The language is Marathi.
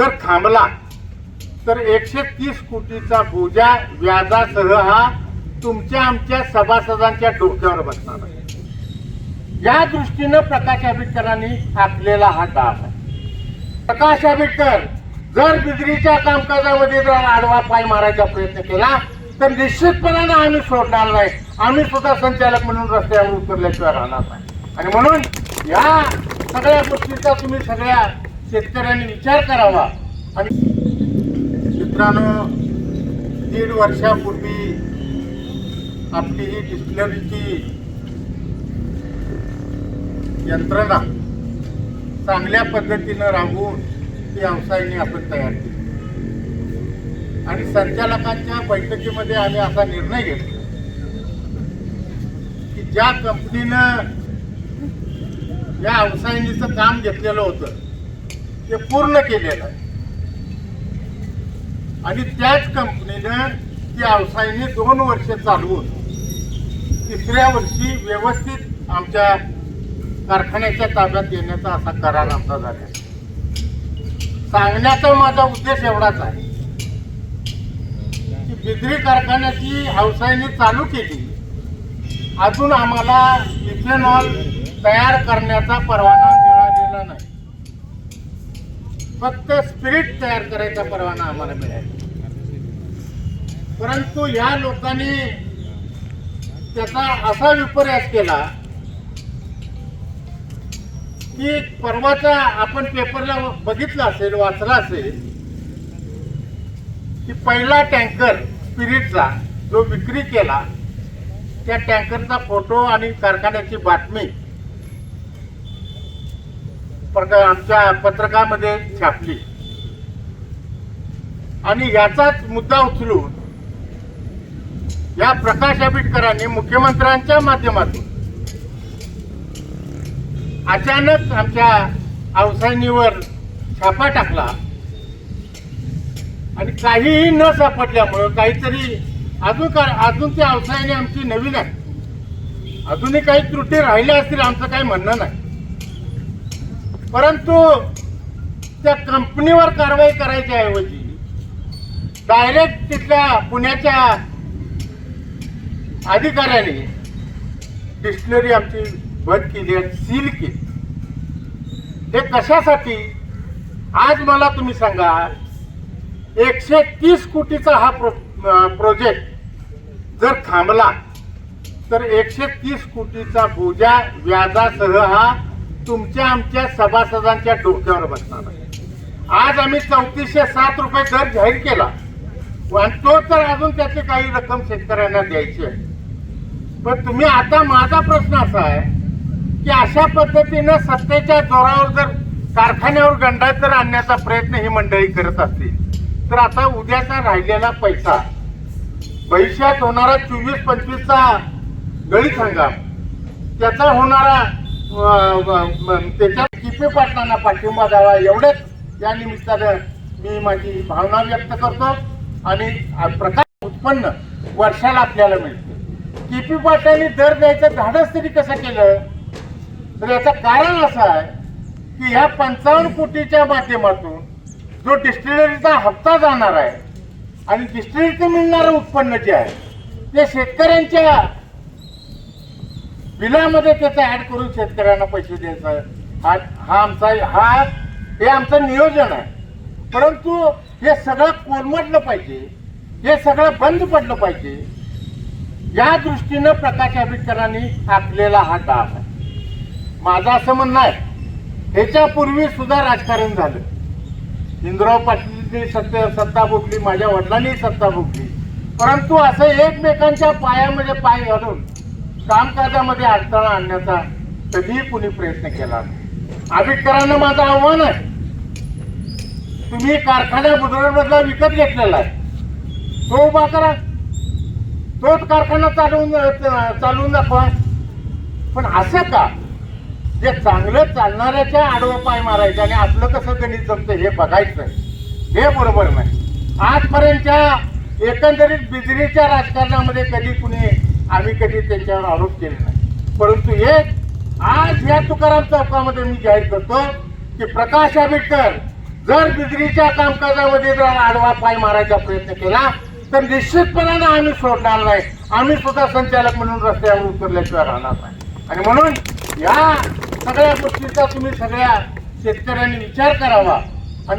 जर थांबला तर एकशे तीस कोटीचा बोजा व्याजासह हा तुमच्या आमच्या सभासदांच्या डोक्यावर बसणार आहे. या दृष्टीनं प्रकाश आंबेडकरांनी आखलेला हा डाव आहे. प्रकाश आंबेडकर जर बिजलीच्या कामकाजामध्ये जर आडवा पाय मारायचा प्रयत्न केला तर निश्चितपणानं आम्ही सोडणार नाही. आम्ही सुद्धा संचालक म्हणून रस्त्यावर उतरल्याशिवाय राहणार नाही. आणि म्हणून या सगळ्या गोष्टीचा तुम्ही सगळ्या शेतकऱ्यांनी विचार करावा. आणि मित्रांनो दीड वर्षापूर्वी आपली ही डिस्टिलरीची यंत्रणा चांगल्या पद्धतीनं राबवून ती व्यवसायाने आपण तयार केली. आणि संचालकांच्या बैठकीमध्ये आम्ही असा निर्णय घेतला की ज्या कंपनीनं या व्यवसायनीचं काम घेतलेलं होतं ते पूर्ण केलेलं आहे. आणि त्याच कंपनीनं ती व्यवसायनी दोन वर्ष चालवून तिसऱ्या वर्षी व्यवस्थित आमच्या कारखान्याच्या ताब्यात देण्याचा असा करार आमचा झाला सांगण्याचा माझा उद्देश एवढाच आहे. की बिद्री कारखान्याची व्यवसायाने चालू केली. अजून आम्हाला इथेनॉल तयार करण्याचा परवाना मिळालेला नाही. फक्त स्पिरिट तयार करायचा परवाना आम्हाला मिळाला. परंतु या लोकांनी त्याचा असा विपर्यास केला की परवाचा आपण पेपरला बघितला असेल वाचला असेल की पहिला टँकर स्पिरिटचा जो विक्री केला त्या टँकरचा फोटो आणि कारखान्याची बातमी प्रकार आमच्या पत्रकामध्ये छापली. आणि याचाच मुद्दा उचलून या प्रकाश आंबेडकरांनी मुख्यमंत्र्यांच्या माध्यमातून अचानक आमच्या अवसायनीवर छापा टाकला. आणि काहीही न सापडल्यामुळं काहीतरी अजून का अजून ती अवसायनी आमची नवीन आहे अजूनही काही त्रुटी राहिल्या असतील आमचं काही म्हणणं नाही. परंतु त्या कंपनीवर कारवाई करायच्या ऐवजी डायरेक्ट तिथल्या पुण्याच्या अधिकाऱ्याने डिस्टलरी आमची बंद केली आणि सील केली. हे कशासाठी? आज मला तुम्ही सांगा एकशे तीस कोटीचा हा प्रो प्रोजेक्ट जर थांबला तर एकशे तीस कोटीचा बोजा व्याजासह हा तुमच्या आमच्या सभासदांच्या डोक्यावर बसणार आहे. आज आम्ही चौतीसशे सात रुपये दर जाहीर केला. आणि तो तर अजून त्याची काही रक्कम शेतकऱ्यांना द्यायची आहे. पण तुम्ही आता माझा प्रश्न असा आहे की अशा पद्धतीनं सत्तेच्या जोरावर जर कारखान्यावर गंडातर आणण्याचा प्रयत्न ही मंडळी करत असतील. तर आता उद्याचा राहिलेला पैसा भविष्यात होणारा चोवीस पंचवीसचा गळीत हंगाम त्याचा होणारा अं, अं, त्याच्यात पाटलांना पाठिंबा द्यावा एवढंच या निमित्तानं मी माझी भावना व्यक्त करतो. आणि प्रकाश उत्पन्न वर्षाला आपल्याला मिळते. किपी पाटलांनी दर द्यायचं धाडस तरी कसं केलं? तर याचं कारण असं आहे की ह्या पंचावन्न कोटीच्या माध्यमातून जो डिस्टिलरीचा हप्ता जाणार आहे आणि डिस्टिलरीचं मिळणारं उत्पन्न जे आहे ते शेतकऱ्यांच्या बिलामध्ये त्याचं ऍड करून शेतकऱ्यांना पैसे द्यायचा आणि हा हा आमचा हा हे आमचं नियोजन आहे. परंतु हे सगळं कोलमडलं पाहिजे हे सगळं बंद पडलं पाहिजे या दृष्टीनं प्रकाश आंबेडकरांनी आखलेला हा डाव आहे. माझं असं म्हणणं आहे ह्याच्यापूर्वी सुद्धा राजकारण झालं. इंद्राव पाटीलनी सत्य सत्ता भोगली माझ्या वडिलांनी सत्ता भोगली. परंतु असं एकमेकांच्या पायामध्ये पाय घालून कामकाजामध्ये अडथळा आणण्याचा कधीही कुणी प्रयत्न केला आंबेडकरांना माझं आव्हान आहे. तुम्ही कारखाना बुधवारमधला विकत घेतलेला आहे. तो उभा करा. तोच कारखाना चालवून चालवून दाखवा. पण असं का? जे चांगलं चालणाऱ्याच्या आडवं पाय मारायचं आणि आपलं कसं गणित जमतं हे बघायचं हे बरोबर नाही. आजपर्यंतच्या एकंदरीत बिजलीच्या राजकारणामध्ये कधी कुणी आम्ही कधी त्यांच्यावर आरोप केले नाही. परंतु एक आज या तुकाराम चौकामध्ये मी जाहीर करतो की प्रकाश आंबेडकर जर बिजलीच्या कामकाजामध्ये जर आडवा पाय मारायचा प्रयत्न केला तर निश्चितपणाने आम्ही सोडणार नाही. आम्ही सुद्धा संचालक म्हणून रस्त्यावर उतरल्याशिवाय राहणार नाही. आणि म्हणून या सगळ्या गोष्टीचा तुम्ही सगळ्या शेतकऱ्यांनी विचार करावा.